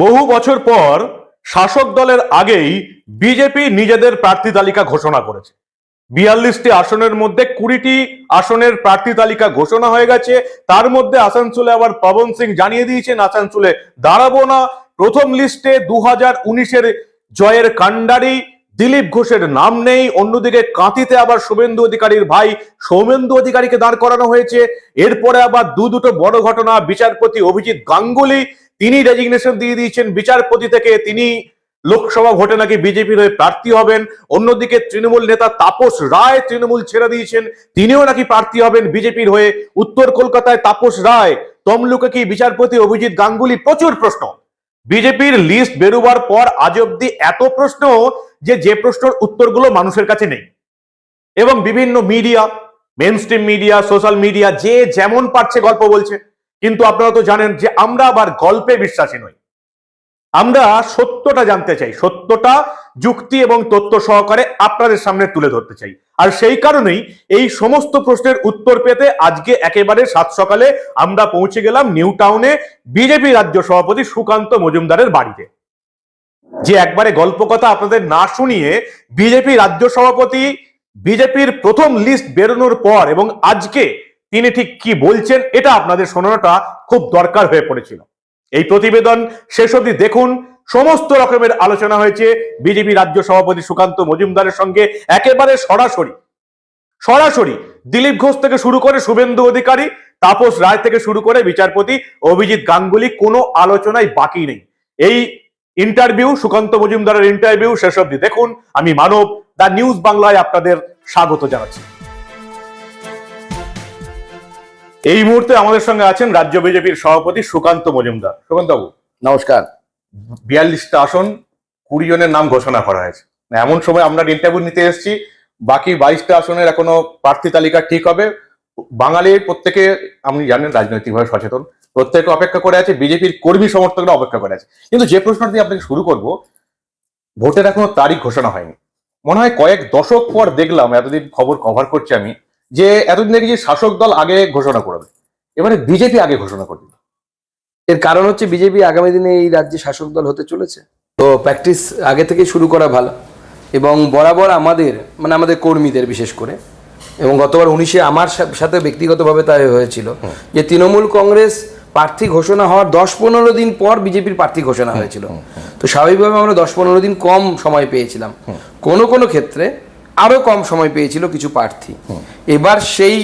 বহু বছর পর শাসক দলের আগেই বিজেপি নিজেদের প্রার্থী তালিকা ঘোষণা করেছে। বিয়াল্লিশটি আসনের মধ্যে কুড়িটি আসনের প্রার্থী তালিকা ঘোষণা হয়ে গেছে। তার মধ্যে আসানসোলে আবার পবন সিং জানিয়ে দিয়েছেন, আসানসোলে দাঁড়াবো না। প্রথম লিস্টে দু হাজার উনিশের জয়ের কাণ্ডারি, দিলীপ ঘোষের নাম নেই। অন্যদিকে কাঁথিতে আবার শুভেন্দু অধিকারীর ভাই সৌমেন্দু অধিকারীকে দাঁড় করানো হয়েছে। এরপরে আবার দু দুটো বড় ঘটনা, বিচারপতি অভিজিৎ গাঙ্গুলি তিনি রেজিগনেশন দিয়ে দিয়েছেন। বিচারপতি থেকে তিনি লোকসভা ভোটে নাকি বিজেপির হয়ে প্রার্থী হবেন। অন্যদিকে তৃণমূল নেতা তাপস রায় তৃণমূল ছেড়ে দিয়েছেন। তিনিও নাকি প্রার্থী হবেন বিজেপির হয়ে। উত্তর কলকাতায় তাপস রায়। তমলুকে কি বিচারপতি অভিজিৎ গাঙ্গুলি? প্রচুর প্রশ্ন। বিজেপির লিস্ট বেরোবার পর আজ অব্দি এত প্রশ্ন যে যে প্রশ্নের উত্তরগুলো মানুষের কাছে নেই। এবং বিভিন্ন media main media social media যে যেমন পারছে গল্প বলছে। কিন্তু আপনারা তো জানেন যে আমরা আবার গল্পে বিশ্বাসী নই। আমরা সত্যটা জানতে চাই, সত্যটা, যুক্তি এবং তথ্য সহকারে আপনাদের সামনে তুলে ধরতে চাই। আর সেই কারণেই এই সমস্ত প্রশ্নের উত্তর পেতে আজকে একেবারে সাত সকালে আমরা পৌঁছে গেলাম নিউ টাউনে বিজেপি রাজ্য সভাপতি সুকান্ত মজুমদারের বাড়িতে। যে একবারে গল্প কথা আপনাদের না শুনিয়ে বিজেপি রাজ্য সভাপতি, বিজেপির প্রথম লিস্ট বেরোনোর পর এবং আজকে তিনি ঠিক কি বলছেন এটা আপনাদের শোনানোটা খুব দরকার হয়ে পড়েছিল। এই প্রতিবেদন শেষ অবধি দেখুন, সমস্ত রকমের আলোচনা হয়েছে, বিজেপি রাজ্য সভাপতি সুকান্ত মজুমদারের সঙ্গে একেবারে সরাসরি। সরাসরি দিলীপ ঘোষ থেকে শুরু করে শুভেন্দু অধিকারী, তাপস রায় থেকে শুরু করে বিচারপতি অভিজিৎ গাঙ্গুলি, কোনো আলোচনায় বাকি নেই। এই ইন্টারভিউ, সুকান্ত মজুমদারের ইন্টারভিউ শেষ অবধি দেখুন। আমি মানব, দ্য নিউজ বাংলায় আপনাদের স্বাগত জানাচ্ছি। এই মুহূর্তে আমাদের সঙ্গে আছেন রাজ্য বিজেপির সভাপতি সুকান্ত মজুমদার। সুকান্ত বাবু নমস্কার। বিয়াল্লিশটা আসন কুড়ি জনের নাম ঘোষণা করা হয়েছে। এমন সময় আমরা ইন্টারভিউ নিতে এসেছি বাকি বাইশটা আসনের এখনও প্রার্থী তালিকা ঠিক হবে। বাঙালির প্রত্যেকে আপনি জানেন রাজনৈতিকভাবে সচেতন প্রত্যেকে অপেক্ষা করে আছে বিজেপির কর্মী সমর্থকরা অপেক্ষা করে আছে। কিন্তু যে প্রশ্নটা দিয়ে আপনাকে শুরু করব ভোটের এখনও তারিখ ঘোষণা হয়নি। মনে হয় কয়েক দশক পর দেখলাম এতদিন খবর কভার করছি আমি যে এতদিন দেখি যে শাসক দল আগে ঘোষণা করবে এবারে বিজেপি আগে ঘোষণা করবে এর কারণ হচ্ছে বিজেপি আগামী দিনে এই রাজ্যে শাসক দল হতে চলেছে। তো প্র্যাকটিস আগে থেকে শুরু করা ভালো এবং বরাবর আমাদের মানে আমাদের কর্মীদের বিশেষ করে এবং গতবার উনিশে আমার সাথে ব্যক্তিগতভাবে তাই হয়েছিল যে তৃণমূল কংগ্রেস প্রার্থী ঘোষণা হওয়ার দশ পনেরো দিন পর বিজেপির প্রার্থী ঘোষণা হয়েছিল। তো স্বাভাবিকভাবে আমরা দশ পনেরো দিন কম সময় পেয়েছিলাম। কোনো কোনো ক্ষেত্রে আরও কম সময় পেয়েছিল কিছু প্রার্থী। এবার সেই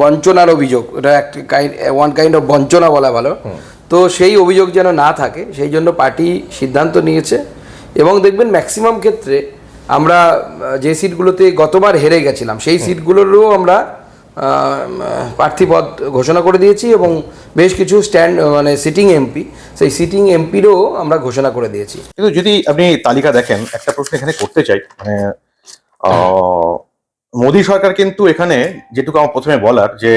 বঞ্চনার অভিযোগ এটা একটা কাইন্ড ওয়ান কাইন্ড অফ বঞ্চনা বলা ভালো। তো সেই অভিযোগ যেন না থাকে সেই জন্য পার্টি সিদ্ধান্ত নিয়েছে। এবং দেখবেন ম্যাক্সিমাম ক্ষেত্রে আমরা যে সিটগুলোতে গতবার হেরে গেছিলাম সেই সিটগুলোরও আমরা আহ, প্রার্থী পদ ঘোষণা করে দিয়েছি এবং বেশ কিছু স্ট্যান্ড মানে সিটিং এমপি সেই সিটিং এমপিরও আমরা ঘোষণা করে দিয়েছি। কিন্তু যদি আপনি তালিকা দেখেন একটা প্রশ্ন এখানে করতে চাই মানে মোদী সরকার কিন্তু এখানে যেটুকু আমার প্রথমে বলার যে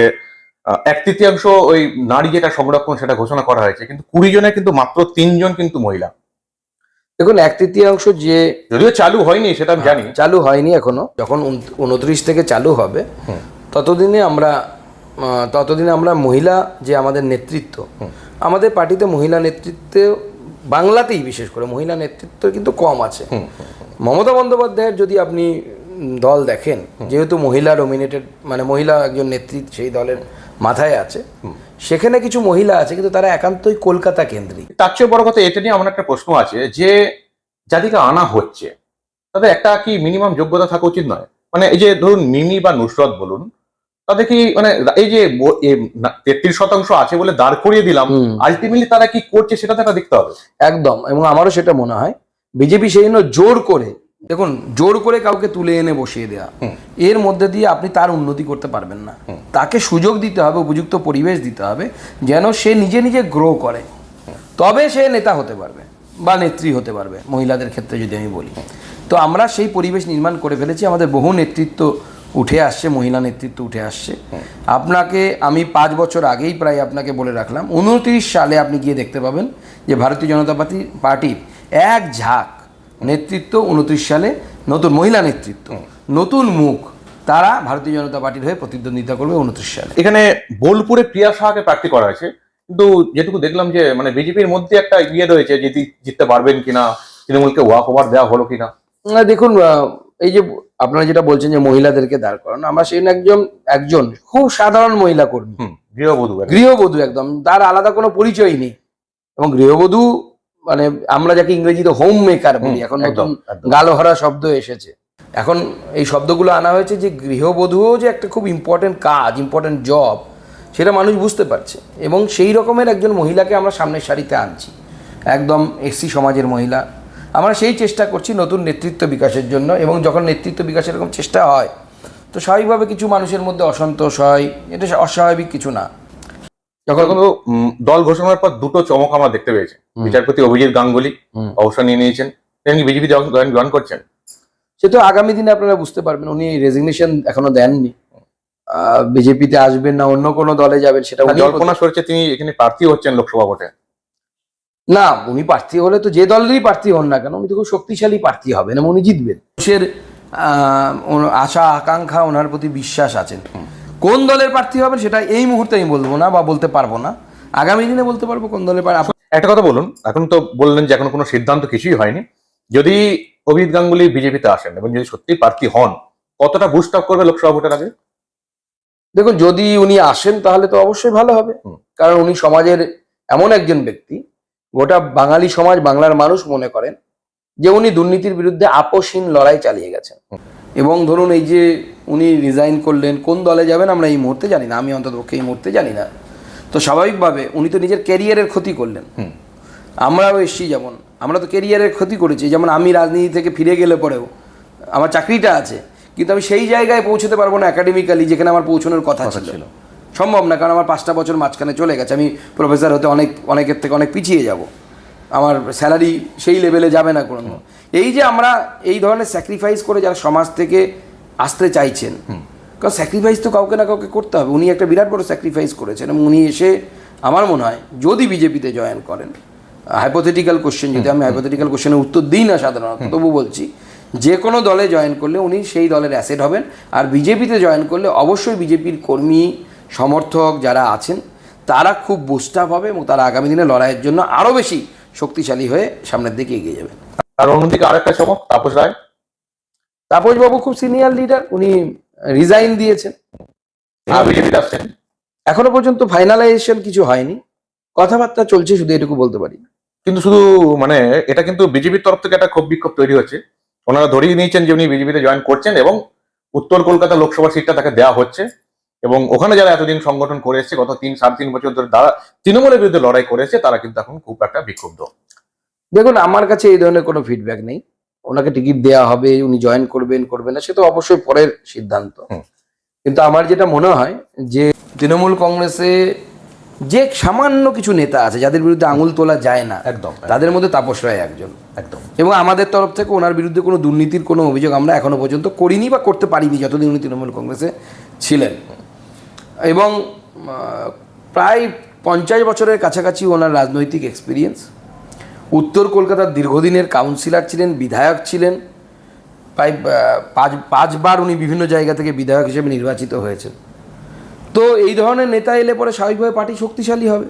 এক তৃতীয়াংশ ওই নারী যেটা সংরক্ষণ সেটা ঘোষণা করা হয়েছে কিন্তু কুড়ি জনে কিন্তু মাত্র তিনজন কিন্তু মহিলা। দেখুন এক তৃতীয়াংশ যে যদিও চালু হয়নি সেটা আমি জানি। চালু হয়নি এখনও যখন উনত্রিশ থেকে চালু হবে ততদিনে আমরা ততদিনে আমরা মহিলা যে আমাদের নেতৃত্ব আমাদের পার্টিতে মহিলা নেতৃত্বে বাংলাতেই বিশেষ করে মহিলা নেতৃত্ব কিন্তু কম আছে। মমতা বন্দ্যোপাধ্যায়ের যদি আপনি দল দেখেন যেহেতু মহিলা ডোমিনেটেড মানে মহিলা একজন নেতৃত্ব সেই দলের মাথায় আছে সেখানে কিছু মহিলা আছে কিন্তু তারা একান্তই কলকাতা কেন্দ্রিক। তার চেয়ে বড় কথা এটা নিয়ে আমার একটা প্রশ্ন আছে যে যাদেরকে আনা হচ্ছে তাদের একটা কি মিনিমাম যোগ্যতা থাকা উচিত নয়? মানে এই যে ধরুন মিমি বা নুসরত বলুন তাদের কি মানে এই যে তেত্রিশ শতাংশ আছে বলে দাঁড় করিয়ে দিলাম। আলটিমেটলি তারা কি করছে সেটা তো একটা দেখতে হবে। একদম এবং আমারও সেটা মনে হয় বিজেপি সেই জন্য জোর করে দেখুন জোর করে কাউকে তুলে এনে বসিয়ে দেওয়া এর মধ্যে দিয়ে আপনি তার উন্নতি করতে পারবেন না। তাকে সুযোগ দিতে হবে উপযুক্ত পরিবেশ দিতে হবে যেন সে নিজে নিজে গ্রো করে। তবে সে নেতা হতে পারবে বা নেত্রী হতে পারবে মহিলাদের ক্ষেত্রে যদি আমি বলি। তো আমরা সেই পরিবেশ নির্মাণ করে ফেলেছি আমাদের বহু নেতৃত্ব উঠে আসছে মহিলা নেতৃত্ব উঠে আসছে। আপনাকে আমি পাঁচ বছর আগেই প্রায় আপনাকে বলে রাখলাম উনত্রিশ সালে আপনি গিয়ে দেখতে পাবেন যে ভারতীয় জনতা পার্টি পার্টির এক ঝাঁক নেতৃত্ব উনত্রিশ সালে নতুন মহিলা নেতৃত্ব নতুন মুখ তারা ভারতীয় জনতা পার্টির হয়ে প্রতিদ্বন্দ্বিতা করবে উনত্রিশ সালে। এখানে বোলপুরে প্রিয়া সাহাকে প্রার্থী করা হয়েছে কিন্তু যেটুকু দেখলাম যে মানে বিজেপির মধ্যে একটা ইয়ে রয়েছে যে জি- জিততে পারবেন কিনা তৃণমূলকে ওয়াক ওভার দেওয়া হলো কিনা। না দেখুন এই যে আপনারা যেটা বলছেন যে মহিলাদেরকে দাঁড় করানো আমরা সেই একজন একজন খুব সাধারণ মহিলা কর্মী। গৃহবধূ গৃহবধূ একদম তার আলাদা কোনো পরিচয় নেই। এবং গৃহবধূ মানে আমরা যাকে ইংরেজিতে হোম মেকার বলি এখন একদম, নতুন। গালোহরা শব্দ এসেছে। এখন এই শব্দগুলো আনা হয়েছে যে গৃহবধূও যে একটা খুব ইম্পর্টেন্ট কাজ ইম্পর্টেন্ট জব সেটা মানুষ বুঝতে পারছে। এবং সেই রকমের একজন মহিলাকে আমরা সামনের সারিতে আনছি। একদম এসসি সমাজের মহিলা আমরা সেই চেষ্টা করছি নতুন নেতৃত্ব বিকাশের জন্য এবং যখন নেতৃত্ব বিকাশের এরকম চেষ্টা হয় তো স্বাভাবিকভাবে কিছু মানুষের মধ্যে অসন্তোষ হয়। এটা অস্বাভাবিক কিছু না। যখন কিন্তু দল ঘোষণার পর দুটো চমক আমরা দেখতে পেয়েছি। বিচারপতি অভিজিৎ গাঙ্গুলি অবসর নিয়ে নিয়েছেন। তিনি বিজেপি জয়েন করছেন? সে তো আগামী দিনে আপনারা বুঝতে পারবেন উনি রেজিগনেশন এখনও দেননি। বিজেপিতে আসবেন না অন্য কোনো দলে যাবেন সেটা জল্পনা সরছে তিনি এখানে প্রার্থী হচ্ছেন লোকসভা ভোটে। না উনি প্রার্থী হলে তো যে দলেরই প্রার্থী হন না কেন উনি তো খুব শক্তিশালী প্রার্থী হবেন এবং উনি জিতবেন। মানুষের আহ, আশা আকাঙ্ক্ষা ওনার প্রতি বিশ্বাস আছেন কোন দলের প্রার্থী হবেন সেটা এই মুহূর্তে আমি বলব না বা বলতে পারব না। আগামী দিনে বলতে পারব কোন দলের একটা কথা বলুন এখন তো বললেন যে এখন কোনো সিদ্ধান্ত কিছুই হয়নি। যদি অভিজিৎ গাঙ্গুলি বিজেপিতে আসেন এবং যদি সত্যি প্রার্থী হন কতটা বুস্ট আপ করবে লোকসভা ভোটের আগে? দেখুন যদি উনি আসেন তাহলে তো অবশ্যই ভালো হবে। কারণ উনি সমাজের এমন একজন ব্যক্তি গোটা বাঙালি সমাজ বাংলার মানুষ মনে করেন যে উনি দুর্নীতির বিরুদ্ধে আপোষহীন লড়াই চালিয়ে গেছেন। এবং ধরুন এই যে উনি রিজাইন করলেন কোন দলে যাবেন আমরা এই মুহূর্তে জানি না আমি অন্ততপক্ষে এই মুহূর্তে জানি না। তো স্বাভাবিকভাবে উনি তো নিজের ক্যারিয়ারের ক্ষতি করলেন। আমরাও এসছি যেমন আমরা তো ক্যারিয়ারের ক্ষতি করেছি যেমন আমি রাজনীতি থেকে ফিরে গেলে পরেও আমার চাকরিটা আছে কিন্তু আমি সেই জায়গায় পৌঁছতে পারব না একাডেমিক্যালি যেখানে আমার পৌঁছানোর কথা ছিল। সম্ভব না কারণ আমার পাঁচটা বছর মাঝখানে চলে গেছে। আমি প্রফেসর হতে অনেক অনেকের থেকে অনেক পিছিয়ে যাব। আমার স্যালারি সেই লেভেলে যাবে না কোনো। এই যে আমরা এই ধরনের স্যাক্রিফাইস করে যারা সমাজ থেকে আসতে চাইছেন কারণ স্যাক্রিফাইস তো কাউকে না কাউকে করতে হবে। উনি একটা বিরাট বড় স্যাক্রিফাইস করেছেন এবং উনি এসে আমার মনে হয় যদি বিজেপিতে জয়েন করেন হাইপোথেটিক্যাল কোশ্চেন যদি আমি হাইপোথেটিক্যাল কোশ্চেনের উত্তর দিই না সাধারণত তবু বলছি যে কোনো দলে জয়েন করলে উনি সেই দলের অ্যাসেট হবেন। আর বিজেপিতে জয়েন করলে অবশ্যই বিজেপির কর্মী সমর্থক যারা আছেন তারা খুব বুস্ট আপ হবে এবং তারা আগামী দিনে লড়াইয়ের জন্য আরও বেশি শক্তিশালী হয়ে সামনের দিকে এগিয়ে যাবেন। আর অন্যদিকে আরেকটা চমক তাপস রায়। তাপসবাবু খুব সিনিয়র লিডার উনি রিজাইন দিয়েছেন। এখনও পর্যন্ত ফাইনালাইজেশন কিছু হয়নি। কথাবার্তা চলছে শুধু এটুকু বলতে পারি। কিন্তু শুধু মানে এটা কিন্তু বিজেপির তরফ থেকে একটা ক্ষোভ বিক্ষোভ তৈরি হচ্ছে। ওনারা ধরিয়ে নিয়েছেন যে উনি বিজেপিতে জয়েন করছেন এবং উত্তর কলকাতা লোকসভা সিটটা তাকে দেওয়া হচ্ছে। এবং ওখানে যারা এতদিন সংগঠন করে এসেছে গত তিন সাড়ে তিন বছর ধরে তারা তৃণমূলের বিরুদ্ধে লড়াই করেছে তারা কিন্তু এখন খুব একটা বিক্ষুব্ধ। দেখুন আমার কাছে এই ধরনের কোনো ফিডব্যাক নেই। ওনাকে টিকিট দেওয়া হবে উনি জয়েন করবেন করবেন না সে তো অবশ্যই পরের সিদ্ধান্ত। কিন্তু আমার যেটা মনে হয় যে তৃণমূল কংগ্রেসে যে সামান্য কিছু নেতা আছে যাদের বিরুদ্ধে আঙুল তোলা যায় না একদম। তাদের মধ্যে তাপস রায় একজন। একদম। এবং আমাদের তরফ থেকে ওনার বিরুদ্ধে কোনো দুর্নীতির কোনো অভিযোগ আমরা এখনও পর্যন্ত করিনি বা করতে পারিনি যতদিন উনি তৃণমূল কংগ্রেসে ছিলেন। এবং প্রায় পঞ্চাশ বছরের কাছাকাছি ওনার রাজনৈতিক এক্সপিরিয়েন্স উত্তর কলকাতার দীর্ঘদিনের কাউন্সিলর ছিলেন বিধায়ক ছিলেন। প্রায় পাঁচ পাঁচবার উনি বিভিন্ন জায়গা থেকে বিধায়ক হিসেবে নির্বাচিত হয়েছেন। তো এই ধরনের নেতা এলে পরে স্বাভাবিকভাবে পার্টি শক্তিশালী হবে।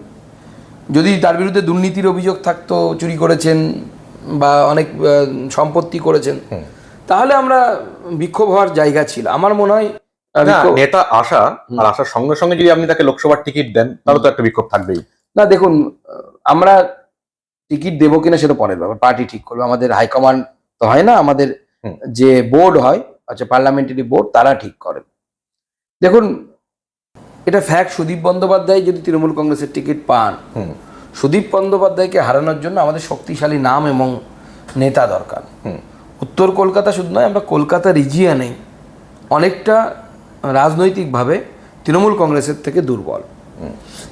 যদি তার বিরুদ্ধে দুর্নীতির অভিযোগ থাকতো চুরি করেছেন বা অনেক সম্পত্তি করেছেন তাহলে আমরা বিক্ষোভ হওয়ার জায়গা ছিল। আমার মনে হয় নেতা আসা আর আসার সঙ্গে সঙ্গে যদি আপনি তাকে লোকসভার টিকিট দেন তাহলে তো একটা বিক্ষোভ থাকবেই। না দেখুন আমরা টিকিট দেবো কিনা সেটা পরের ব্যাপার পার্টি ঠিক করবে। আমাদের হাইকমান্ড তো হয় না আমাদের যে বোর্ড হয় আচ্ছা পার্লামেন্টারি বোর্ড তারা ঠিক করেন দেখুন এটা ফ্যাক্ট সুদীপ বন্দ্যোপাধ্যায় যদি তৃণমূল কংগ্রেসের টিকিট পান সুদীপ বন্দ্যোপাধ্যায়কে হারানোর জন্য আমাদের শক্তিশালী নাম এবং নেতা দরকার। উত্তর কলকাতা শুধু নয় আমরা কলকাতা রিজিয়নে অনেকটা রাজনৈতিকভাবে তৃণমূল কংগ্রেসের থেকে দুর্বল।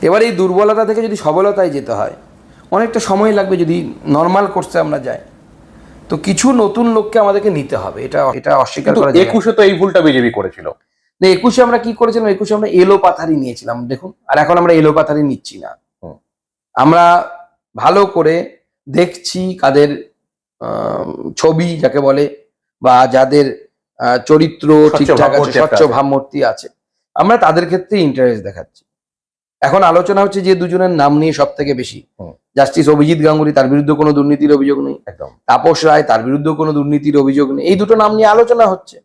এবার এই দুর্বলতা থেকে যদি সবলতায় যেতে হয় অনেকটা সময় লাগবে যদি নর্মাল কোর্সে আমরা যাই। তো কিছু নতুন লোককে আমাদেরকে নিতে হবে এটা এটা অস্বীকার করা যায় একুশে তো এই ভুলটা বিজেপি করেছিল। না একুশে আমরা কি করেছিলাম? একুশে আমরা এলো পাথারি নিয়েছিলাম দেখুন। আর এখন আমরা এলো পাথারি নিচ্ছি না। আমরা ভালো করে দেখছি কাদের ছবি যাকে বলে বা যাদের চরিত্র ঠিকঠাক আছে স্বচ্ছ আছে। ভাবমূর্তি আছে। আমরা তাদের ক্ষেত্রে ইন্টারেস্ট দেখাচ্ছি। এখন আলোচনা হচ্ছে যে দুজনের নাম নিয়ে সব থেকে বেশি। জাস্টিস অভিজিৎ গাঙ্গুলি তার বিরুদ্ধে কোনো দুর্নীতির অভিযোগ নেই। তাপস রায় তার বিরুদ্ধে কোনো দুর্নীতির অভিযোগ নেই। এই দুটো নাম নিয়ে আলোচনা হচ্ছে।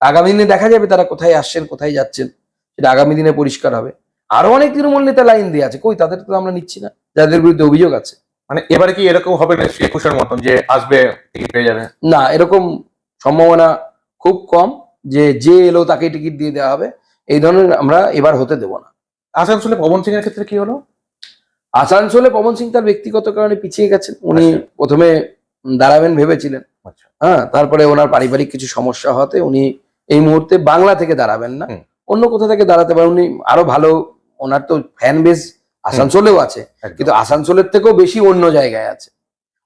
আগামী দিনে দেখা যাবে তারা কোথায় আসছেন কোথায় যাচ্ছেন। সেটা আগামী দিনে পরিষ্কার হবে। আরও অনেক তৃণমূল নেতা লাইন দিয়ে আছে। কই তাদের তো আমরা নিচ্ছি না। যাদের বিরুদ্ধে অভিযোগ আছে। মানে এবারে কি এরকম হবে না একুশের মতন যে আসবে টিকিট পেয়ে যাবে? না এরকম সম্ভাবনা খুব কম যে যে এলো তাকে টিকিট দিয়ে দেওয়া হবে। এই ধরনের আমরা এবার হতে দেব না। আসানসোলে পবন সিং এর ক্ষেত্রে কি হলো? আসানসোলে পবন সিং তার ব্যক্তিগত কারণে পিছিয়ে গেছেন। উনি আচ্ছা। প্রথমে দাঁড়াবেন ভেবেছিলেন। আচ্ছা। হ্যাঁ তারপরে ওনার পারিবারিক কিছু সমস্যা হতে উনি এই মুহূর্তে বাংলা থেকে দাঁড়াবেন না। অন্য কোথা থেকে দাঁড়াতে পারেন। উনি আরও ভালো ওনার তো ফ্যান বেস আসানসোলেও আছে। কিন্তু আসানসোলের থেকেও বেশি অন্য জায়গায় আছে।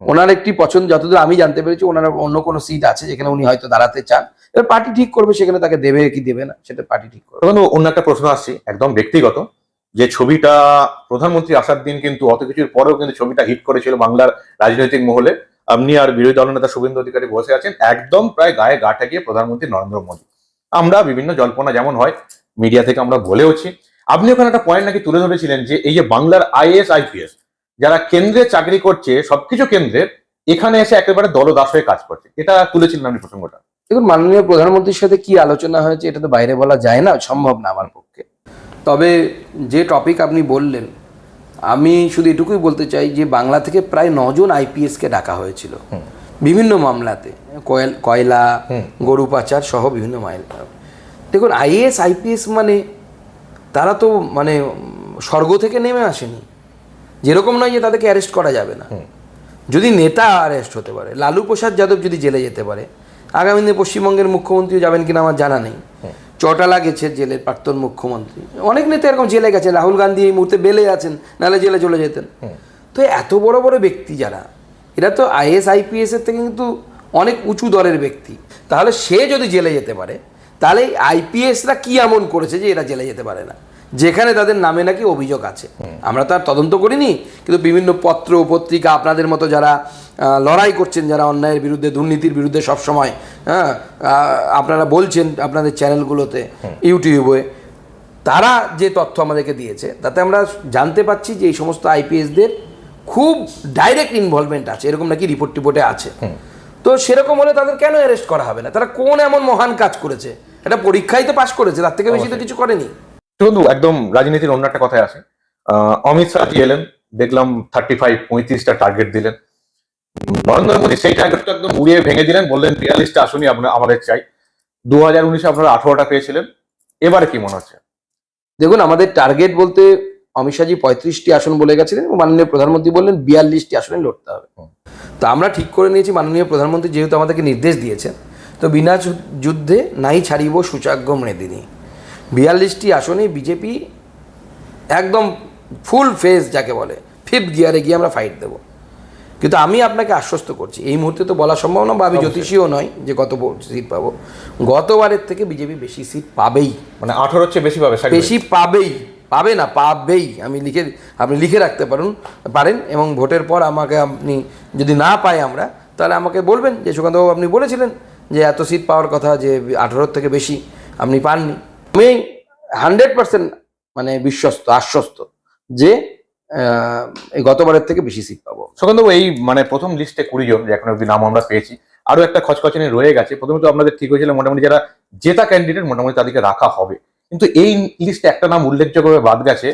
ওনার একটি পছন্দ যতদূর আমি জানতে পেরেছি ওনার অন্য কোনো সিট আছে যেখানে উনি হয়তো দাঁড়াতে চান। এবার পার্টি ঠিক করবে সেখানে তাকে দেবে কি দেবে না সেটা পার্টি ঠিক করবে। তখন অন্য একটা প্রশ্ন আসছে একদম ব্যক্তিগত যে ছবিটা প্রধানমন্ত্রী আসার দিন কিন্তু অত কিছুর পরেও কিন্তু ছবিটা হিট করেছিল বাংলার রাজনৈতিক মহলে। আপনি আর বিরোধী দলনেতা শুভেন্দু অধিকারী বসে আছেন একদম প্রায় গায়ে গা ঠেকিয়ে প্রধানমন্ত্রী নরেন্দ্র মোদী। আমরা বিভিন্ন জল্পনা যেমন হয় মিডিয়া থেকে আমরা বলেওছি। আপনি ওখানে একটা পয়েন্ট নাকি তুলে ধরেছিলেন যে এই যে বাংলার আইএস আইপিএস যারা কেন্দ্রে চাকরি করছে সবকিছু কেন্দ্রের এখানে এসে একেবারে দলদাস হয়ে কাজ করছে। এটা তুলেছিলেন আপনি প্রসঙ্গটা। দেখুন মাননীয় প্রধানমন্ত্রীর সাথে কি আলোচনা হয়েছে এটা তো বাইরে বলা যায় না সম্ভব না আমার পক্ষে। তবে যে টপিক আপনি বললেন আমি শুধু এটুকুই বলতে চাই যে বাংলা থেকে প্রায় নজন আইপিএসকে ডাকা হয়েছিল। বিভিন্ন মামলাতে কয়লা গরু পাচার সহ বিভিন্ন মামলা দেখুন আইএস আইপিএস মানে তারা তো মানে স্বর্গ থেকে নেমে আসেনি। যেরকম নয় যে তাদেরকে অ্যারেস্ট করা যাবে না। যদি নেতা অ্যারেস্ট হতে পারে লালু প্রসাদ যাদব যদি জেলে যেতে পারে আগামী দিনে পশ্চিমবঙ্গের মুখ্যমন্ত্রীও যাবেন কিনা আমার জানা নেই। চটালা গেছে জেলের প্রাক্তন মুখ্যমন্ত্রী। অনেক নেতা এরকম জেলে গেছে রাহুল গান্ধী এই মুহূর্তে বেলে আছেন নাহলে জেলে চলে যেতেন। তো এত বড় বড় ব্যক্তি যারা এরা তো আইএস আইপিএস এর থেকে কিন্তু অনেক উঁচু দরের ব্যক্তি। তাহলে সে যদি জেলে যেতে পারে তাহলে আইপিএসরা কি এমন করেছে যে এরা জেলে যেতে পারে না? যেখানে তাদের নামে নাকি অভিযোগ আছে। আমরা তো আর তদন্ত করিনি কিন্তু বিভিন্ন পত্র পত্রিকা আপনাদের মতো যারা লড়াই করছেন যারা অন্যায়ের বিরুদ্ধে দুর্নীতির বিরুদ্ধে সবসময় হ্যাঁ আপনারা বলছেন আপনাদের চ্যানেলগুলোতে ইউটিউবে তারা যে তথ্য আমাদেরকে দিয়েছে তাতে আমরা জানতে পাচ্ছি যে এই সমস্ত আইপিএসদের খুব ডাইরেক্ট ইনভলভমেন্ট আছে এরকম নাকি রিপোর্ট টিপোর্টে আছে। তো সেরকম হলে তাদের কেন অ্যারেস্ট করা হবে না? তারা কোন এমন মহান কাজ করেছে? এটা পরীক্ষায় তো পাশ করেছে তার থেকে বেশি তো কিছু করেনি। বন্ধু একদম রাজনীতির অন্য একটা কথায় আসে। অমিত শাহ এলেন দেখলাম থার্টি ফাইভ পঁয়ত্রিশটা টার্গেট দিলেন। নরেন্দ্র মোদী সেই টার্গেটটা একদম উড়িয়ে ভেঙে দিলেন বললেন বিয়াল্লিশটা আসনই আপনার আমাদের চাই। দু হাজার উনিশে আপনারা আঠারোটা পেয়েছিলেন। এবারে কি মনে হচ্ছে? দেখুন আমাদের টার্গেট বলতে অমিত শাহজি পঁয়ত্রিশটি আসন বলে গেছিলেন এবং মাননীয় প্রধানমন্ত্রী বললেন বিয়াল্লিশটি আসনে লড়তে হবে। তো আমরা ঠিক করে নিয়েছি মাননীয় প্রধানমন্ত্রী যেহেতু আমাদেরকে নির্দেশ দিয়েছেন তো বিনা যুদ্ধে নাই ছাড়িব সুচাগ্য মেদিনী বিয়াল্লিশটি আসনে বিজেপি একদম ফুল ফেস যাকে বলে ফিফথ গিয়ারে গিয়ে আমরা ফাইট দেবো। কিন্তু আমি আপনাকে আশ্বস্ত করছি এই মুহূর্তে তো বলা সম্ভব না বা আমি জ্যোতিষীও নয় যে কত সিট পাবো। গতবারের থেকে বিজেপি বেশি সিট পাবেই। মানে আঠারোর চেয়ে বেশি পাবে বেশি পাবেই পাবে না পাবেই। আমি লিখে আপনি লিখে রাখতে পারুন পারেন এবং ভোটের পর আমাকে আপনি যদি না পাই আমরা তাহলে আমাকে বলবেন। যে সুকান্তবাবু আপনি বলেছিলেন যে এত সিট পাওয়ার কথা যে আঠারোর থেকে বেশি আপনি পাননি। আমি হান্ড্রেড পার্সেন্ট মানে বিশ্বস্ত, আশ্বস্ত যে এই গতবারের থেকে বেশি সিট পাবো। সুকান্তবাবু এই মানে প্রথম লিস্টে কুড়ি জন এখন অব্দি নাম আমরা পেয়েছি আরও একটা খচখচানি রয়ে গেছে। প্রথমে তো আপনাদের ঠিক হয়েছিল, মোটামুটি যারা জেতা ক্যান্ডিডেট মোটামুটি তাদেরকে রাখা হবে। কিন্তু এই লিস্টে একটা নাম উল্লেখযোগ্যভাবে বাদ গেছে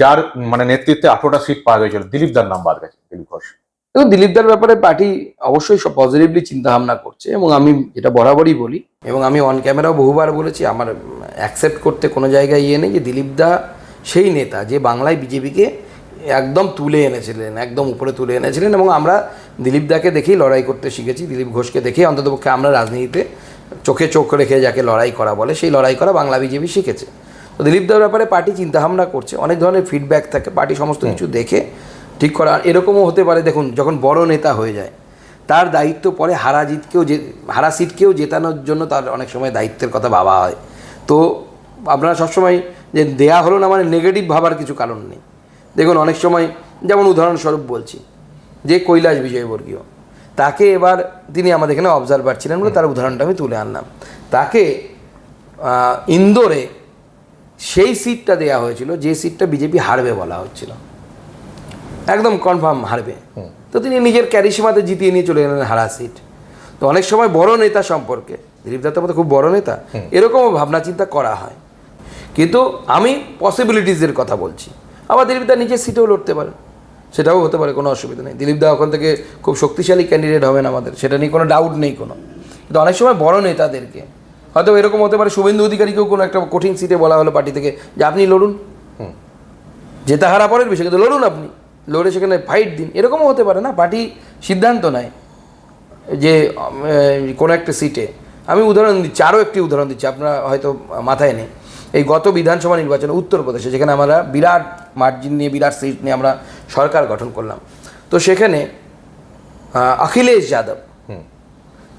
যার মানে নেতৃত্বে আঠারোটা সিট পাওয়া গেছিল, দিলীপ দার নাম বাদ গেছে, দিলীপ ঘোষ। দেখুন দিলীপদার ব্যাপারে পার্টি অবশ্যই সব পজিটিভলি চিন্তা ভাবনা করছে এবং আমি যেটা বরাবরই বলি এবং আমি অন ক্যামেরাও বহুবার বলেছি আমার অ্যাকসেপ্ট করতে কোনো জায়গায় ইয়ে নেই যে দিলীপদা সেই নেতা যে বাংলায় বিজেপিকে একদম তুলে এনেছিলেন একদম উপরে তুলে এনেছিলেন এবং আমরা দিলীপ দাকে দেখেই লড়াই করতে শিখেছি দিলীপ ঘোষকে দেখেই অন্ততপক্ষে আমরা রাজনীতিতে চোখে চোখ রেখে যাকে লড়াই করা বলে সেই লড়াই করা বাংলা বিজেপি শিখেছে। তো দিলীপ দার ব্যাপারে পার্টি চিন্তাভাবনা করছে অনেক ধরনের ফিডব্যাক থাকে পার্টি সমস্ত কিছু দেখে ঠিক করা, এরকমও হতে পারে। দেখুন, যখন বড় নেতা হয়ে যায়, তার দায়িত্ব পরে হারা জিতকেও যে হারা সিটকেও জেতানোর জন্য তার অনেক সময় দায়িত্বের কথা ভাবা হয়। তো আপনারা সবসময় যে, দেয়া হলো না মানে নেগেটিভ ভাবার কিছু কারণ নেই। দেখুন, অনেক সময়, যেমন উদাহরণস্বরূপ বলছি, যে কৈলাস বিজয়বর্গীয়, তাকে এবার তিনি আমাদের এখানে অবজারভার ছিলেন বলে তার উদাহরণটা আমি তুলে আনলাম। তাকে ইন্দোরে সেই সিটটা দেয়া হয়েছিল, যে সিটটা বিজেপি হারবে বলা হচ্ছিল। একদম কনফার্ম হারবে। তো তিনি নিজের ক্যারিসমাতে জিতিয়ে নিয়ে চলে গেলেন হারা সিট তো অনেক সময় বড় নেতা সম্পর্কে দিলীপ দত্তের মতো খুব বড় নেতা এরকমও ভাবনা চিন্তা করা হয়। কিন্তু আমি পসিবিলিটিসের কথা বলছি। আবার দিলীপ দা নিজের সিটেও লড়তে পারে। সেটাও হতে পারে কোনো অসুবিধা নেই। দিলীপ দা ওখান থেকে খুব শক্তিশালী ক্যান্ডিডেট হবেন আমাদের সেটা নিয়ে কোনো ডাউট নেই কোনো। কিন্তু অনেক সময় বড় নেতাদেরকে হয়তো এরকম হতে পারে শুভেন্দু অধিকারীকেও কোনো একটা কঠিন সিটে বলা হলো পার্টি থেকে যে আপনি লড়ুন। জেতা হারা পরের বিষয় কিন্তু লড়ুন আপনি। লড়ে সেখানে ফাইট দিন। এরকমও হতে পারে না পার্টি সিদ্ধান্ত নেয় যে কোনো একটা সিটে আমি উদাহরণ দিচ্ছি আরও একটি উদাহরণ দিচ্ছি আপনারা হয়তো মাথায় নেই। এই গত বিধানসভা নির্বাচনে উত্তরপ্রদেশে যেখানে আমরা বিরাট মার্জিন নিয়ে বিরাট সিট নিয়ে আমরা সরকার গঠন করলাম তো সেখানে অখিলেশ যাদব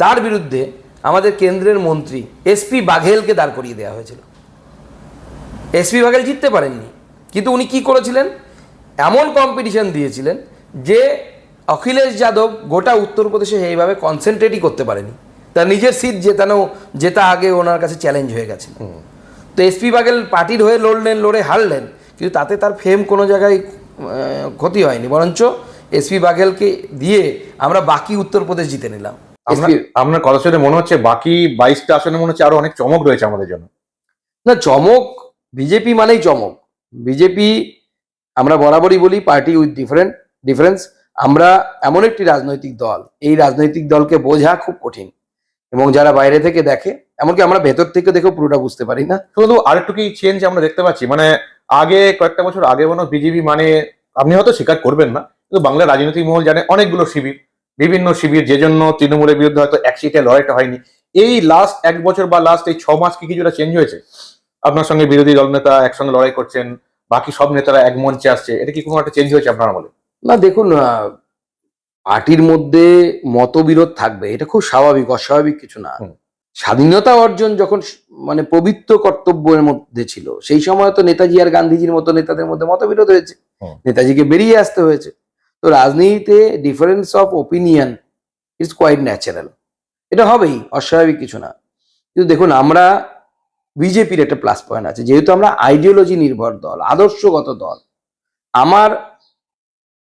তার বিরুদ্ধে আমাদের কেন্দ্রের মন্ত্রী এসপি বাঘেলকে দাঁড় করিয়ে দেওয়া হয়েছিল। এসপি বাঘেল জিততে পারেননি কিন্তু উনি কি করেছিলেন? এমন কম্পিটিশন দিয়েছিলেন যে অখিলেশ যাদব গোটা উত্তরপ্রদেশে এইভাবে কনসেন্ট্রেটই করতে পারেনি। তার নিজের সিট জেতানো জেতা আগে ওনার কাছে চ্যালেঞ্জ হয়ে গেছে। তো এসপি বাঘেল পার্টির হয়ে লড়লেন লড়ে হারলেন কিন্তু তাতে তার ফেম কোনো জায়গায় ক্ষতি হয়নি। বরঞ্চ এসপি বাঘেলকে দিয়ে আমরা বাকি উত্তরপ্রদেশ জিতে নিলাম। আপনার কথা শুনে মনে হচ্ছে বাকি বাইশটা আসনে মনে হচ্ছে আরও অনেক চমক রয়েছে আমাদের জন্য। না চমক বিজেপি মানেই চমক। বিজেপি আমরা বরাবরই বলি পার্টি উইথ ডিফারেন্ট ডিফারেন্স আমরা এমন একটি রাজনৈতিক দল। এই রাজনৈতিক দলকে বোঝা খুব কঠিন। এবং যারা বাইরে থেকে দেখে, এমনকি আমরা ভেতর থেকে দেখেও পুরোটা বুঝতে পারি না। শুধু আরেকটু কি চেঞ্জ আমরা দেখতে পাচ্ছি? মানে আগে কয়েকটা বছর আগে মনে বিজেপি মানে আপনি হয়তো স্বীকার করবেন না, কিন্তু বাংলা রাজনৈতিক মহল জানে অনেকগুলো শিবির, বিভিন্ন শিবির, যে জন্য তৃণমূলের বিরুদ্ধে হয়তো এক সিটে লড়াইটা হয়নি। এই লাস্ট এক বছর বা লাস্ট এই ছ মাস কি কিছুটা চেঞ্জ হয়েছে? আপনার সঙ্গে বিরোধী দলনেতা একসঙ্গে লড়াই করছেন বাকি সব নেতারা এক মঞ্চে আসছে। এটা কি কোনো একটা চেঞ্জ হয়েছে আপনারা বলে না দেখুন পার্টির মধ্যে মতবিরোধ থাকবে এটা খুব স্বাভাবিক অস্বাভাবিক কিছু না। স্বাধীনতা অর্জন যখন মানে পবিত্র কর্তব্যের মধ্যে ছিল সেই সময় তো নেতাজি আর গান্ধীজির মতো নেতাদের মধ্যে মতবিরোধ হয়েছে। নেতাজিকে বেরিয়ে আসতে হয়েছে। তো রাজনীতিতে difference of opinion is quite natural এটা হবেই অস্বাভাবিক কিছু না। কিন্তু দেখুন আমরা বিজেপির একটা প্লাস পয়েন্ট আছে। যেহেতু আমরা আইডিওলজি নির্ভর দল আদর্শগত দল আমার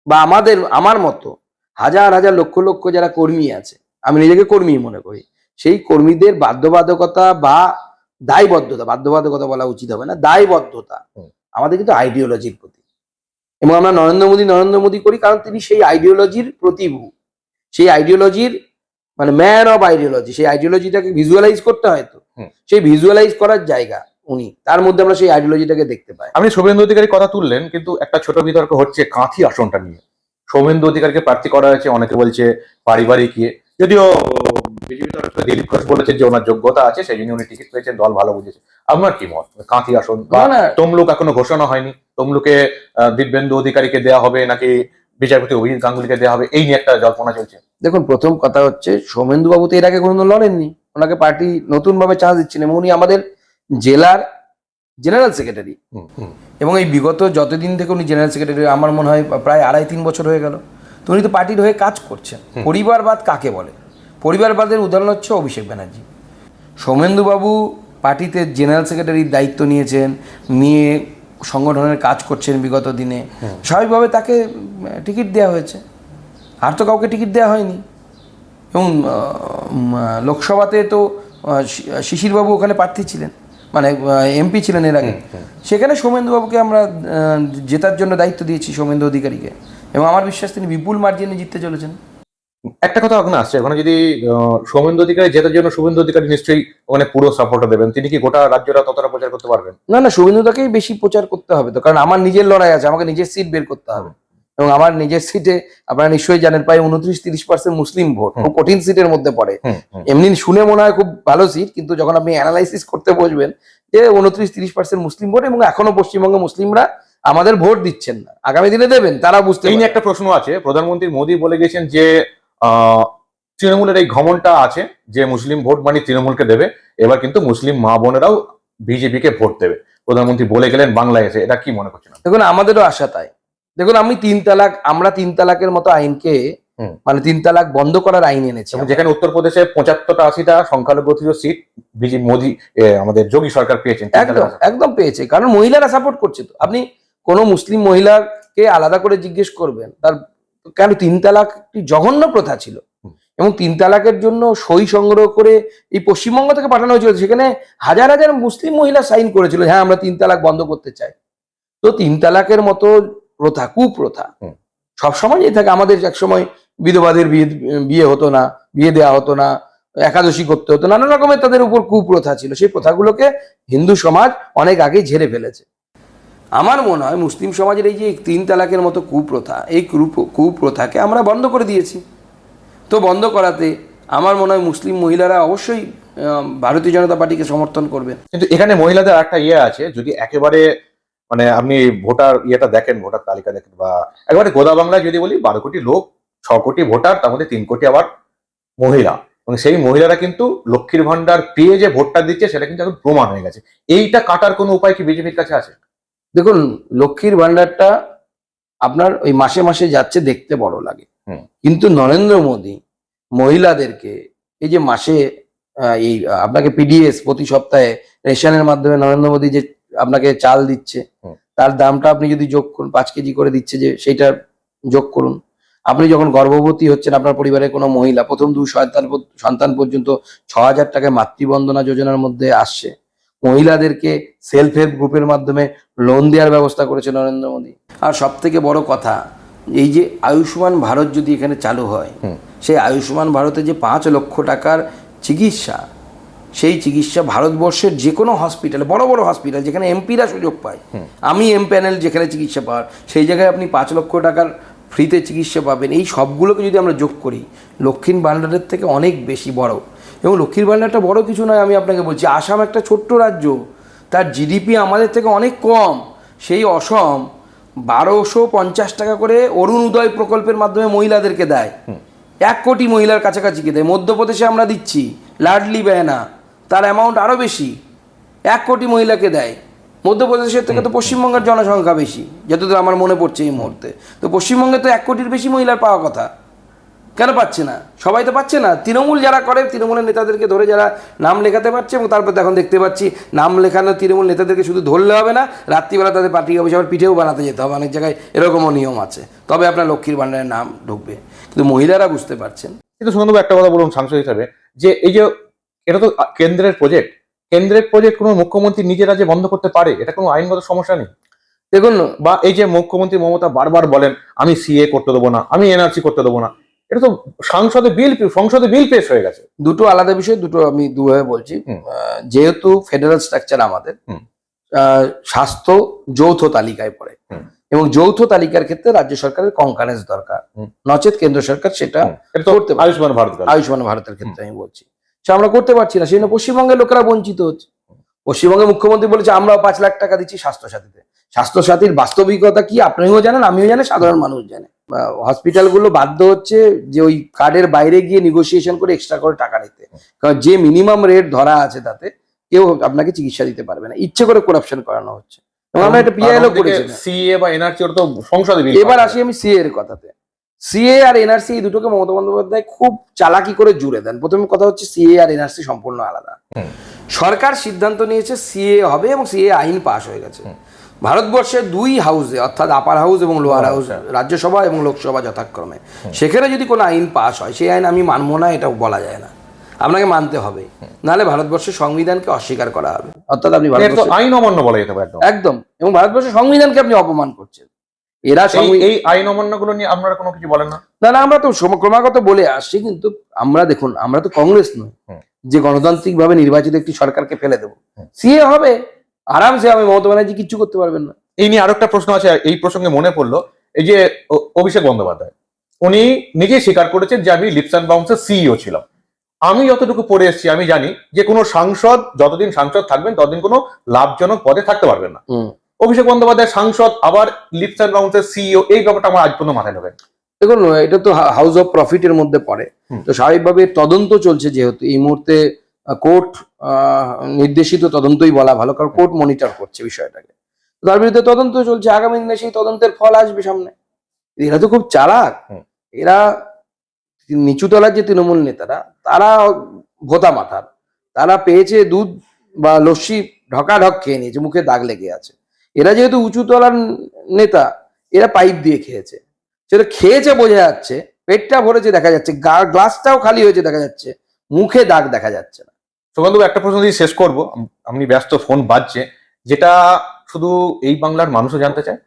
বা আমাদের আমার মতো হাজার হাজার লক্ষ লক্ষ যারা কর্মী আছে আমি নিজেকে কর্মী মনে করি সেই কর্মীদের বাধ্যবাধকতা বা দায়বদ্ধতা বাধ্যবাধকতা বলা উচিত হবে না দায়বদ্ধতা আমাদের কিন্তু আইডিওলজির প্রতি। এবং আমরা নরেন্দ্র মোদী নরেন্দ্র মোদী করি কারণ তিনি সেই আইডিওলজির প্রতিভূ। সেই আইডিওলজির মানে ম্যান অফ আইডিওলজি সেই আইডিওলজিটাকে ভিজুয়ালাইজ করতে হয় তো। সেই ভিজুয়ালাইজ করার জায়গা উনি। তার মধ্যে আমরা সেই আইডিওলজিটাকে দেখতে পাই। আপনি শুভেন্দু অধিকারীর কথা তুললেন কিন্তু একটা ছোট বিতর্ক হচ্ছে কাঁথি আসনটা নিয়ে। সৌমেন্দু অধিকারীকে প্রার্থী করা হয়েছে অনেকে বলছে পারিবারিক ইয়ে। যদিও বিজেপি তরফ থেকে দিলীপ ঘোষ বলেছেন যে ওনার যোগ্যতা আছে সেই জন্য উনি টিকিট পেয়েছেন দল ভালো বুঝেছে। আপনার কি মত? কাঁথি আসন। তমলুক এখনও ঘোষণা হয়নি। তমলুকে দিব্যেন্দু অধিকারীকে দেওয়া হবে নাকি বিচারপতি অভিজিৎ গাঙ্গুলিকে দেওয়া হবে এই নিয়ে একটা জল্পনা চলছে। দেখুন প্রথম কথা হচ্ছে সৌমেন্দু বাবু তো এর আগে কোনোদিন লড়েননি। ওনাকে পার্টি নতুন ভাবে চান্স দিচ্ছেন এবং উনি আমাদের জেলার জেনারেল সেক্রেটারি। এবং এই বিগত যতদিন থেকে উনি জেনারেল সেক্রেটারি আমার মনে হয় প্রায় আড়াই তিন বছর হয়ে গেল। তো উনি তো পার্টির হয়ে কাজ করছেন। পরিবারবাদ কাকে বলে? পরিবারবাদের উদাহরণ হচ্ছে অভিষেক ব্যানার্জি। সৌমেন্দুবাবু পার্টিতে জেনারেল সেক্রেটারির দায়িত্ব নিয়েছেন নিয়ে সংগঠনের কাজ করছেন বিগত দিনে। স্বাভাবিকভাবে তাকে টিকিট দেওয়া হয়েছে। আর তো কাউকে টিকিট দেওয়া হয়নি। এবং লোকসভাতে তো শিশিরবাবু ওখানে প্রার্থী ছিলেন। মানে এমপি ছিলেন এর আগে। সেখানে সৌমেন্দুবাবুকে আমরা জেতার জন্য দায়িত্ব দিয়েছি সৌমেন্দু অধিকারীকে। এবং আমার বিশ্বাস তিনি বিপুল মার্জিনে জিততে চলেছেন। একটা কথা ওখানে আসছে ওখানে যদি আহ, সৌমেন্দু অধিকারী জেতার জন্য শুভেন্দু অধিকারী নিশ্চয়ই ওখানে পুরো সাপোর্টটা দেবেন। তিনি কি গোটা রাজ্যটা ততটা প্রচার করতে পারবেন? না না শুভেন্দুদাকেই বেশি প্রচার করতে হবে তো। কারণ আমার নিজের লড়াই আছে আমাকে নিজের সিট বের করতে হবে। এবং আমার নিজের সিটে আপনারা নিশ্চয়ই জানেন প্রায় উনত্রিশ তিরিশ পার্সেন্ট মুসলিম ভোট। খুব কঠিন সিটের মধ্যে পড়ে। এমনি শুনে মনে হয় খুব ভালো সিট কিন্তু যখন আপনি অ্যানালাইসিস করতে বসবেন যে উনত্রিশ তিরিশ পার্সেন্ট মুসলিম ভোট এবং এখনও পশ্চিমবঙ্গে মুসলিমরা আমাদের ভোট দিচ্ছেন না আগামী দিনে দেবেন তারা বুঝতে এই একটা প্রশ্ন আছে প্রধানমন্ত্রী মোদী বলে গেছেন যে আহ, তৃণমূলের এই ঘমনটা আছে যে মুসলিম ভোট মানে তৃণমূলকে দেবে এবার কিন্তু মুসলিম মা বোনেরাও বিজেপিকে ভোট দেবে। প্রধানমন্ত্রী বলে গেলেন বাংলায় এসে এটা কি মনে করছেন? দেখুন আমাদেরও আশা তাই। দেখুন আমি তিন তালাক আমরা তিন তালাকের মতো আইনকে মানে তিন তালাক বন্ধ করার আইন এনেছে। যেখানে উত্তরপ্রদেশে পঁচাত্তরটা আশিটা সংখ্যালঘু সিট বিজেপি মোদী আমাদের যোগী সরকার পেয়েছেন একদম একদম পেয়েছে কারণ মহিলারা সাপোর্ট করছে তো। আপনি কোনো মুসলিম মহিলাকে আলাদা করে জিজ্ঞেস করবেন তার কেন তিন তালাক একটি জঘন্য প্রথা ছিল। এবং তিন তালাকের জন্য সই সংগ্রহ করে এই পশ্চিমবঙ্গ থেকে পাঠানো হয়েছিল সেখানে হাজার হাজার মুসলিম মহিলা সাইন করেছিল হ্যাঁ আমরা তিন তালাক বন্ধ করতে চাই। তো তিন তালাকের মতো প্রথা কুপ্রথা। হুম। সবসময় এই থাকে আমাদের একসময় বিধবাদের বিয়ে বিয়ে হতো না বিয়ে দেওয়া হতো না একাদশী করতে হতো নানা রকমের তাদের উপর কুপ্রথা ছিল। সেই প্রথাগুলোকে হিন্দু সমাজ অনেক আগে ঝেড়ে ফেলেছে। আমার মনে হয় মুসলিম সমাজের এই যে তিন তালাকের মতো কুপ্রথা এই কুপ- কুপ্রথাকে আমরা বন্ধ করে দিয়েছি। তো বন্ধ করাতে আমার মনে হয় মুসলিম মহিলারা অবশ্যই ভারতীয় জনতা পার্টিকে সমর্থন করবে। কিন্তু এখানে মহিলাদের একটা ইয়ে আছে যদি একেবারে মানে আপনি ভোটার ইয়েটা দেখেন ভোটার তালিকা দেখেন বা একেবারে গোদা বাংলায় যদি বলি বারো কোটি লোক ছ কোটি ভোটার তার মধ্যে তিন কোটি আবার মহিলা। এবং সেই মহিলারা কিন্তু লক্ষ্মীর ভান্ডার পেয়ে যে ভোটটা দিচ্ছে সেটা কিন্তু এখন প্রমাণ হয়ে গেছে। এইটা কাটার কোনো উপায় কি বিজেপির কাছে আছে? দেখুন লক্ষ্মীর ভান্ডারটা আপনার ওই মাসে মাসে যাচ্ছে দেখতে বড় লাগে। কিন্তু নরেন্দ্র মোদী মহিলাদেরকে এই যে মাসে এই আপনাকে পিডিএস প্রতি সপ্তাহে রেশনের মাধ্যমে নরেন্দ্র মোদী যে আপনাকে চাল দিচ্ছে তার দামটা আপনি যদি যোগ করুন পাঁচ কেজি করে দিচ্ছে যে সেইটা যোগ করুন। আপনি যখন গর্ভবতী হচ্ছেন আপনার পরিবারের কোনো মহিলা প্রথম দু সন্তান সন্তান পর্যন্ত ছ হাজার টাকায় মাতৃবন্দনা যোজনার মধ্যে আসছে। মহিলাদেরকে সেলফ হেল্প গ্রুপের মাধ্যমে লোন দেওয়ার ব্যবস্থা করেছে নরেন্দ্র মোদী। আর সব থেকে বড় কথা এই যে আয়ুষ্মান ভারত যদি এখানে চালু হয় সেই আয়ুষ্মান ভারতে যে পাঁচ লক্ষ টাকার চিকিৎসা সেই চিকিৎসা ভারতবর্ষের যে কোনো হসপিটালে বড় বড় হসপিটাল যেখানে এমপিরা সুযোগ পায়। আমি এম প্যানেল যেখানে চিকিৎসা পাওয়ার সেই জায়গায় আপনি পাঁচ লক্ষ টাকার ফ্রিতে চিকিৎসা পাবেন। এই সবগুলোকে যদি আমরা যোগ করি লক্ষ্মীর ভাণ্ডারের থেকে অনেক বেশি বড়। এবং লক্ষ্মীর ভাণ্ডারটা বড় কিছু নয় আমি আপনাকে বলছি আসাম একটা ছোট্ট রাজ্য তার জিডিপি আমাদের থেকে অনেক কম। সেই অসম বারোশো পঞ্চাশ টাকা করে অরুণ উদয় প্রকল্পের মাধ্যমে মহিলাদেরকে দেয়। এক কোটি মহিলার কাছাকাছিকে দেয়? মধ্যপ্রদেশে আমরা দিচ্ছি লাডলি বেহনা। তার অ্যামাউন্ট আরও বেশি। এক কোটি মহিলাকে দেয়। মধ্যপ্রদেশের থেকে তো পশ্চিমবঙ্গের জনসংখ্যা বেশি যতদূর আমার মনে পড়ছে এই মুহূর্তে। তো পশ্চিমবঙ্গে তো এক কোটির বেশি মহিলার পাওয়া কথা। কেন পাচ্ছে না? সবাই তো পাচ্ছে না। তৃণমূল যারা করে তৃণমূলের নেতাদেরকে ধরে যারা নাম লেখাতে পারছে এবং তারপর এখন দেখতে পাচ্ছি নাম লেখানো তৃণমূল নেতাদেরকে শুধু ধরলে হবে না রাত্রিবেলা তাদের পার্টি অফিসে আবার পিঠেও বানাতে যেতে হবে। অনেক জায়গায় এরকমও নিয়ম আছে। তবে আপনার লক্ষ্মীর ভাণ্ডারের নাম ঢুকবে। কিন্তু মহিলারা বুঝতে পারছেন। কিন্তু সুন্দরবাবু একটা কথা বলুন সাংসদ হিসাবে যে এই যে এটা তো কেন্দ্রের প্রজেক্ট কেন্দ্রের প্রজেক্ট কোনো মুখ্যমন্ত্রী নিজেরা যে বন্ধ করতে পারে? এটা কোনো আইনগত সমস্যা নেই? দেখুন বা এই যে মুখ্যমন্ত্রী মমতা বারবার বলেন আমি সিএ করতে দেবো না আমি এনআরসি করতে দেবো না এটা তো সংসদে বিল সংসদে বিল পেশ হয়ে গেছে। দুটো আলাদা বিষয় দুটো আমি দুভাবে বলছি। যেহেতু ফেডারেল স্ট্রাকচার আমাদের আহ, স্বাস্থ্য যৌথ তালিকায় পড়ে। এবং যৌথ তালিকার ক্ষেত্রে রাজ্য সরকারের কনকারেন্স দরকার। নচেত কেন্দ্র সরকার সেটা করতে আয়ুষ্মান ভারত আয়ুষ্মান ভারতের ক্ষেত্রে আমি বলছি। সে আমরা করতে পারছি না সেই জন্য পশ্চিমবঙ্গের লোকেরা বঞ্চিত হচ্ছে। পশ্চিমবঙ্গের মুখ্যমন্ত্রী বলেছে আমরাও পাঁচ লাখ টাকা দিচ্ছি স্বাস্থ্য সাথীতে স্বাস্থ্য সাথীর বাস্তবিকতা কি? আপনিও জানেন আমিও জানি সাধারণ মানুষ জানে। হসপিটালগুলো বাধ্য হচ্ছে যে ওই কার্ডের বাইরে গিয়ে নেগোসিয়েশন করে এক্সট্রা করে টাকা নিতে। কারণ যে মিনিমাম রেট ধরা আছে তাতে কেউ আপনাকে চিকিৎসা দিতে পারবে না। ইচ্ছে করে করাপশন করানো হচ্ছে। এবং আমরা একটা পিআইএলও করেছি। সিএ বা এনআরসি ওটা তো সংসদে এবার আসি আমি সিএ এর কথাতে। সিএ আর এনআরসি এই দুটোকে মমতা বন্দ্যোপাধ্যায় খুব চালাকি করে জুড়ে দেন। প্রথমে কথা হচ্ছে সিএ আর এনআরসি সম্পূর্ণ আলাদা। সরকার সিদ্ধান্ত নিয়েছে সিএ হবে এবং সিএ আইন পাশ হয়ে গেছে। ভারতবর্ষের দুই হাউসে অর্থাৎ আপার হাউস এবং লোয়ার হাউস রাজ্যসভা এবং লোকসভা যথাক্রমে। সেখানে যদি কোনো আইন পাশ হয় সেই আইন আমি মানবো না এটা বলা যায় না। আপনাকে মানতে হবে। নাহলে ভারতবর্ষের সংবিধানকে অস্বীকার করা হবে। অর্থাৎ আপনি আইন অমান্য বলা যেতে পারে একদম। একদম। এবং ভারতবর্ষের সংবিধানকে আপনি অপমান করছেন। এরা এই আইন অমান্যগুলো নিয়ে আপনারা কোনো কিছু বলেন না? না না আমরা তো ক্রমাগত বলে আসছি কিন্তু আমরা দেখুন আমরা তো কংগ্রেস হুম। যে গণতান্ত্রিক ভাবে নির্বাচিত একটি সরকারকে ফেলে দেবো। সিএ হবে আরামসে আমি মমতা ব্যানার্জি কিচ্ছু করতে পারবেন না। এই নিয়ে আরেকটা প্রশ্ন আছে এই প্রসঙ্গে মনে পড়ল এই যে অভিষেক বন্দ্যোপাধ্যায় উনি নিজেই স্বীকার করেছেন যে আমি লিপস অ্যান্ড বাউন্সের সিইও ছিলাম। আমি যতটুকু পড়ে এসেছি আমি জানি যে কোনো সাংসদ যতদিন সাংসদ থাকবেন ততদিন কোনো লাভজনক পদে থাকতে পারবেন না। অভিষেক বন্দ্যোপাধ্যায় সাংসদ আবার লিপস অ্যান্ড বাউন্সের সিইও এই ব্যাপারটা আমার আজ পর্যন্ত মাথায় ঢোকে দেখুন এটা তো হাউস অফ প্রফিটের মধ্যে পড়ে। তো স্বাভাবিকভাবে তদন্ত চলছে যেহেতু। এই মুহূর্তে কোর্ট নির্দেশিত তদন্তই বলা ভালো কারণ কোর্ট মনিটর করছে বিষয়টাকে। তার বিরুদ্ধে তদন্ত চলছে। আগামী দিনে সেই তদন্তের ফল আসবে সামনে। এরা তো খুব চালাক। এরা নিচুতলার যে তৃণমূল নেতারা তারা ভোতা মাথার। তারা পেয়েছে দুধ বা লস্যি ঢকা ঢক খেয়ে নিয়েছে মুখে দাগ লেগে আছে। এরা যেহেতু উঁচুতলার নেতা, এরা পাইপ দিয়ে খেয়েছে। সেটা খেয়েছে বোঝা যাচ্ছে, পেটটা ভরেছে দেখা যাচ্ছে গ্লাসটাও খালি হয়েছে দেখা যাচ্ছে, মুখে দাগ দেখা যাচ্ছে না। সুকান্ত একটা প্রশ্ন দিয়ে শেষ করব। আপনি ব্যস্ত, ফোন বাজছে। যেটা শুধু এই বাংলার মানুষও জানতে চায়,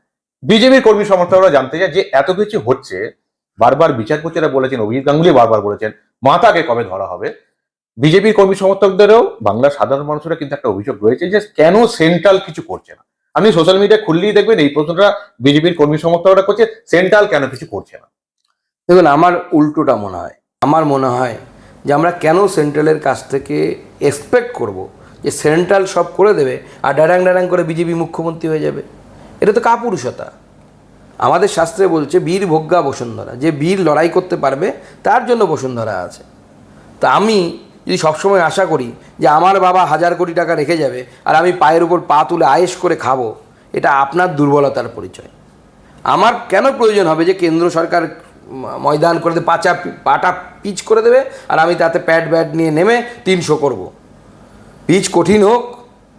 বিজেপির কর্মী সমর্থকরা জানতে চায় যে এত কিছু হচ্ছে, বারবার বিচারপতিরা বলেছেন, অভিজিৎ গাঙ্গুলি বারবার বলেছেন মাতাকে কবে ধরা হবে? বিজেপির কর্মী সমর্থকদেরও বাংলার সাধারণ মানুষেরা কিন্তু একটা অভিযোগ রয়েছে যে কেন সেন্ট্রাল কিছু করছে না। আপনি সোশ্যাল মিডিয়া খুললেই দেখবেন এই প্রশ্নটা বিজেপির কর্মী সমর্থকরা করছে সেন্ট্রাল কেন কিছু করছে না? দেখুন, আমার উল্টোটা মনে হয়, আমার মনে হয় যে আমরা কেন সেন্ট্রালের কাছ থেকে এক্সপেক্ট করব যে সেন্ট্রাল সব করে দেবে আর ড্যাডাং ড্যাডাং করে বিজেপি মুখ্যমন্ত্রী হয়ে যাবে? এটা তো কাপুরুষতা। আমাদের শাস্ত্রে বলছে, বীর ভোগ্যা বসুন্ধরা, যে বীর লড়াই করতে পারবে, তার জন্য বসুন্ধরা আছে। তা আমি যদি সবসময় আশা করি যে আমার বাবা হাজার কোটি টাকা রেখে যাবে আর আমি পায়ের উপর পা তুলে আয়েস করে খাব, এটা আপনার দুর্বলতার পরিচয়। আমার কেন প্রয়োজন হবে যে কেন্দ্র সরকার ময়দান করে দেবে, পাচা পাটা পিচ করে দেবে আর আমি তাতে প্যাড ব্যাট নিয়ে নেমে তিনশো করব। পিচ কঠিন হোক,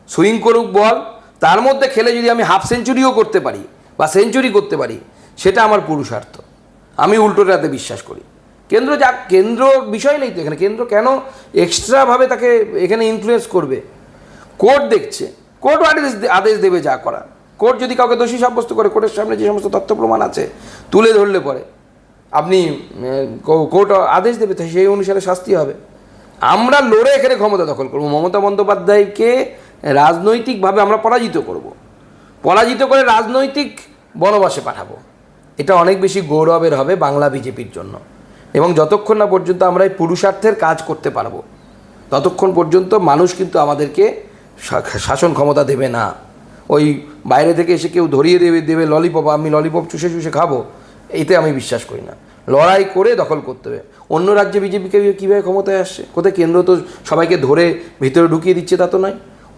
সুইং করুক বল, তার মধ্যে খেলে যদি আমি হাফ সেঞ্চুরিও করতে পারি বা সেঞ্চুরি করতে পারি, সেটা আমার পুরুষার্থ। আমি উল্টোটাতে বিশ্বাস করি। কেন্দ্র যা, কেন্দ্র বিষয় নেই তো এখানে। কেন্দ্র কেন এক্সট্রাভাবে তাকে এখানে ইনফ্লুয়েস করবে? কোর্ট দেখছে। কোর্ট আদেশ আদেশ দেবে যা করা কোর্ট যদি কাউকে দোষী সাব্যস্ত করে কোর্টের সামনে যে সমস্ত তথ্য প্রমাণ আছে, তুলে ধরলে পরে। আপনি কোর্ট আদেশ দেবে তো সেই অনুসারে শাস্তি হবে। আমরা লড়ে এখানে ক্ষমতা দখল করব। মমতা বন্দ্যোপাধ্যায়কে রাজনৈতিকভাবে আমরা পরাজিত করব। পরাজিত করে রাজনৈতিক বনবাসে পাঠাবো। এটা অনেক বেশি গৌরবের হবে বাংলা বিজেপির জন্য। এবং যতক্ষণ না পর্যন্ত আমরা এই পুরুষার্থের কাজ করতে পারব, ততক্ষণ পর্যন্ত মানুষ কিন্তু আমাদেরকে শাসন ক্ষমতা দেবে না। ওই বাইরে থেকে এসে কেউ ধরিয়ে দেবে দেবে ললিপপ, আমি ললিপপ চুষে চুষে খাব, এতে আমি বিশ্বাস করি না। লড়াই করে দখল করতে হবে। অন্য রাজ্যে বিজেপিকে কীভাবে ক্ষমতায় আসছে? কোথায় কেন্দ্র তো সবাইকে ধরে ভিতরে ঢুকিয়ে দিচ্ছে তা তো নয়।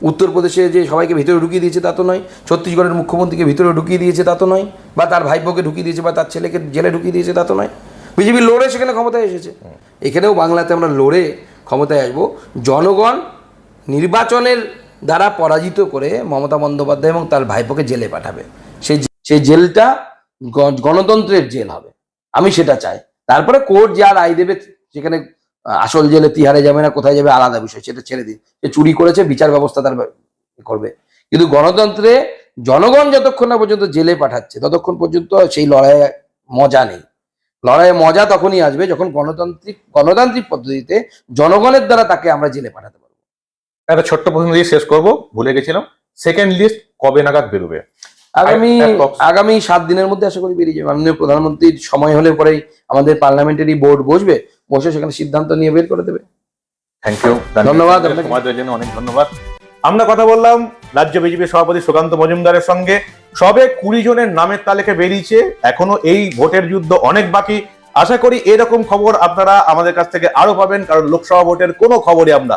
উত্তরপ্রদেশে যে সবাইকে ভিতরে ঢুকিয়ে দিয়েছে তা তো নয়। ছত্তিশগড়ের মুখ্যমন্ত্রীকে ভিতরে ঢুকিয়ে দিয়েছে তা তো নয়। বা তার ভাইপোকে ঢুকিয়ে দিয়েছে বা তার ছেলেকে জেলে ঢুকিয়ে দিয়েছে তা তো নয়। বিজেপি লড়ে সেখানে ক্ষমতায় এসেছে। এখানেও বাংলাতে আমরা লড়ে ক্ষমতায় আসব। জনগণ নির্বাচনের দ্বারা পরাজিত করে মমতা বন্দ্যোপাধ্যায় এবং তার ভাইপোকে জেলে পাঠাবে। সেই সেই জেলটা গণতন্ত্রের জেল হবে। আমি সেটা চাই। তারপরে কোর্ট যা রায় দেবে, সেখানে আসল জেলে তিহারে যাবে না, কোথায় যাবে আলাদা বিষয়, সেটা ছেড়ে দিন। সে চুরি করেছে, বিচার ব্যবস্থা তার করবে। কিন্তু গণতন্ত্রে জনগণ যতক্ষণ না পর্যন্ত জেলে পাঠাচ্ছে, ততক্ষণ পর্যন্ত সেই লড়াইয়ে মজা নেই। লড়াইয়ে মজা তখনই আসবে যখন গণতান্ত্রিক গণতান্ত্রিক পদ্ধতিতে জনগণের দ্বারা তাকে আমরা জেলে পাঠাতে পারব। একটা ছোট্ট প্রশ্ন দিয়ে শেষ করব ভুলে গেছিলাম। সেকেন্ড লিস্ট কবে নাগাদ বেরোবে? আগামী আগামী সাত দিনের মধ্যে আশা করি বেরিয়ে যাবে। মাননীয় প্রধানমন্ত্রীর সময় হলে পরেই আমাদের পার্লামেন্টারি বোর্ড বসবে বসে সেখানে সিদ্ধান্ত নিয়ে বের করে দেবে। থ্যাংক ইউ ধন্যবাদ দেওয়ার জন্য অনেক ধন্যবাদ। আমরা কথা বললাম রাজ্য বিজেপি সভাপতি সুকান্ত মজুমদারের সঙ্গে। সবে কুড়ি জনের নামের তালিকা বেরিয়েছে। এখনও এই ভোটের যুদ্ধ অনেক বাকি। আশা করি এরকম খবর আপনারা আমাদের কাছ থেকে আরও পাবেন, কারণ লোকসভা ভোটের কোনো খবরই আমরা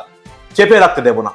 চেপে রাখতে দেব না।